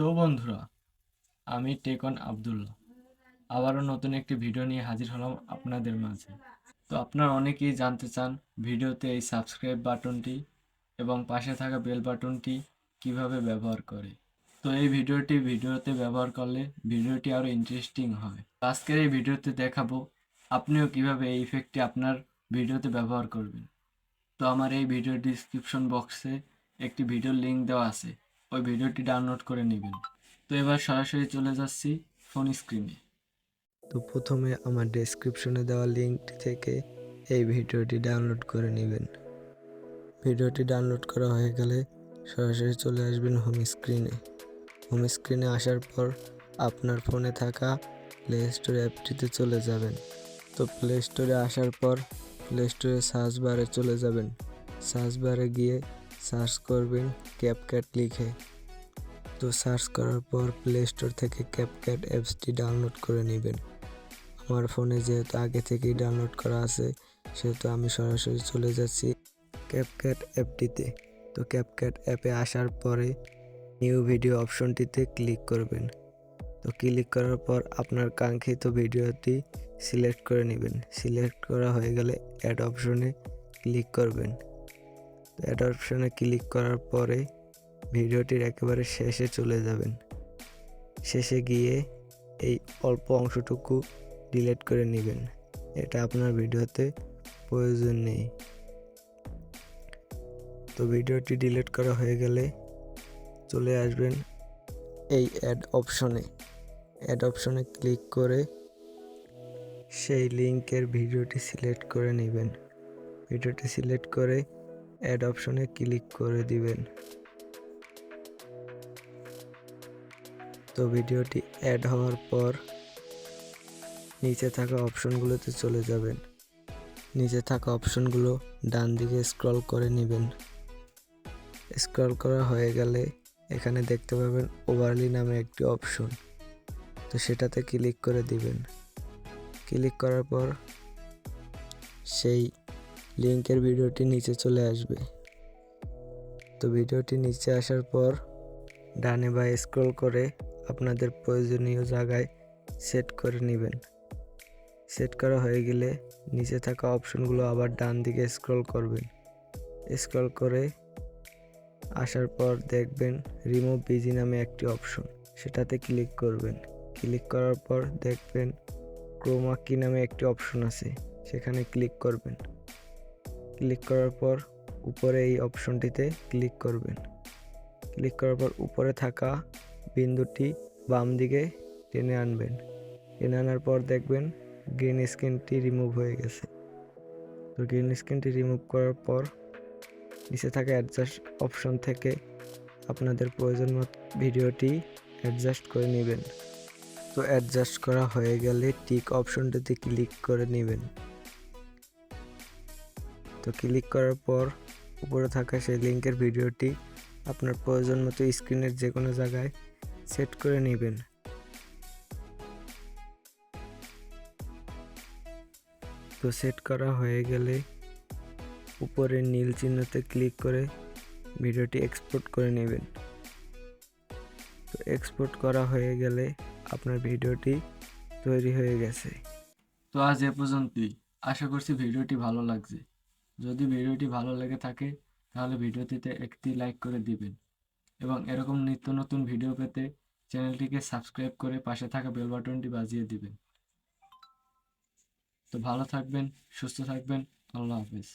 তো বন্ধুরা, আমি টেকন আবদুল্লাহ আবারও নতুন একটি ভিডিও নিয়ে হাজির হলাম আপনাদের মাঝে। তো আপনারা অনেকেই জানতে চান ভিডিওতে এই সাবস্ক্রাইব বাটনটি এবং পাশে থাকা বেল বাটনটি কীভাবে ব্যবহার করে। তো এই ভিডিওটি ভিডিওতে ব্যবহার করলে ভিডিওটি আরও ইন্টারেস্টিং হয়। আজকের এই ভিডিওতে দেখাবো আপনিও কীভাবে এই ইফেক্টটি আপনার ভিডিওতে ব্যবহার করবেন। তো আমার এই ভিডিও ডিসক্রিপশন বক্সে একটি ভিডিও লিঙ্ক দেওয়া আছে। ওই ভিডিওটি ডাউনলোড করে নেবেন। তো এবার সরাসরি চলে যাচ্ছি ফোন স্ক্রিনে। তো প্রথমে আমার ডেসক্রিপশনে দেওয়া লিঙ্কটি থেকে এই ভিডিওটি ডাউনলোড করে নেবেন। ভিডিওটি ডাউনলোড করা হয়ে গেলে সরাসরি চলে আসবেন হোম স্ক্রিনে হোম স্ক্রিনে আসার পর আপনার ফোনে থাকা প্লে স্টোর অ্যাপটিতে চলে যাবেন। তো প্লে স্টোরে আসার পর প্লে স্টোরে সার্চ বারে চলে যাবেন। সার্চ বারে গিয়ে সার্চ করবেন ক্যাপক্যাট লিখে। তো সার্চ করার পর প্লে স্টোর থেকে ক্যাপক্যাট অ্যাপসটি ডাউনলোড করে নেবেন। আমার ফোনে যেহেতু আগে থেকেই ডাউনলোড করা আছে, সেহেতু আমি সরাসরি চলে যাচ্ছি ক্যাপক্যাট অ্যাপটিতে। তো ক্যাপক্যাট অ্যাপে আসার পরে নিউ ভিডিও অপশনটিতে ক্লিক করবেন। তো ক্লিক করার পর আপনার কাঙ্ক্ষিত ভিডিওটি সিলেক্ট করে নেবেন। সিলেক্ট করা হয়ে গেলে অ্যাড অপশনে ক্লিক করবেন। অ্যাড অপশানে ক্লিক করার পরে ভিডিওটির একেবারে শেষে চলে যাবেন। শেষে গিয়ে এই অল্প অংশটুকু ডিলিট করে নেবেন। এটা আপনার ভিডিওতে প্রয়োজন নেই। তো ভিডিওটি ডিলিট করা হয়ে গেলে চলে আসবেন এই অ্যাড অপশনে। অ্যাড অপশনে ক্লিক করে সেই লিঙ্কের ভিডিওটি সিলেক্ট করে নেবেন। ভিডিওটি সিলেক্ট করে অ্যাড অপশনে ক্লিক করে দিবেন। তো ভিডিওটি অ্যাড হওয়ার পর নিচে থাকা অপশনগুলোতে চলে যাবেন। নিচে থাকা অপশনগুলো ডান দিকে স্ক্রল করে নেবেন। স্ক্রল করা হয়ে গেলে এখানে দেখতে পাবেন ওভারলি নামে একটি অপশন তো সেটাতে ক্লিক করে দিবেন। ক্লিক করার পর সেই লিংকের ভিডিওটি নিচে চলে আসবে। তো ভিডিওটি নিচে আসার পর ডানে বা স্ক্রল করে আপনাদের প্রয়োজনীয় জায়গায় সেট করে নেবেন। সেট করা হয়ে গেলে নিচে থাকা অপশনগুলো আবার ডান দিকে স্ক্রল করবেন। স্ক্রল করে আসার পর দেখবেন রিমুভ বিজি নামে একটি অপশন, সেটাতে ক্লিক করবেন। ক্লিক করার পর দেখবেন ক্রোমা কি নামে একটি অপশন আছে, সেখানে ক্লিক করবেন। ক্লিক করার পর উপরে এই অপশনটিতে ক্লিক করবেন। ক্লিক করার পর উপরে থাকা বিন্দুটি বাম দিকে টেনে আনবেন। টেনে আনার পর দেখবেন গ্রিন স্ক্রিনটি রিমুভ হয়ে গেছে। তো গ্রিন স্ক্রিনটি রিমুভ করার পর নিচে থাকা অ্যাডজাস্ট অপশন থেকে আপনাদের প্রয়োজন মতো ভিডিওটি অ্যাডজাস্ট করে নেবেন। তো অ্যাডজাস্ট করা হয়ে গেলে টিক অপশনটিতে ক্লিক করে নেবেন। তো ক্লিক করার পর উপরে থাকা সেই লিঙ্কের ভিডিওটি আপনার প্রয়োজন মতো স্ক্রিনের যে কোনো জায়গায় সেট করে নেবেন। তো সেট করা হয়ে গেলে উপরে নীল চিহ্নতে ক্লিক করে ভিডিওটি এক্সপোর্ট করে নেবেন। তো এক্সপোর্ট করা হয়ে গেলে আপনার ভিডিওটি তৈরি হয়ে গেছে। তো আজ এ পর্যন্তই। আশা করছি ভিডিওটি ভালো লাগছে। যদি ভিডিওটি ভালো লেগে থাকে, তাহলে ভিডিওটিতে একটি লাইক করে দিবেন। এবং এরকম নিত্য নতুন ভিডিও পেতে চ্যানেলটিকে সাবস্ক্রাইব করে পাশে থাকা বেল বাটনটি বাজিয়ে দিবেন। তো ভালো থাকবেন, সুস্থ থাকবেন, আল্লাহ হাফেজ।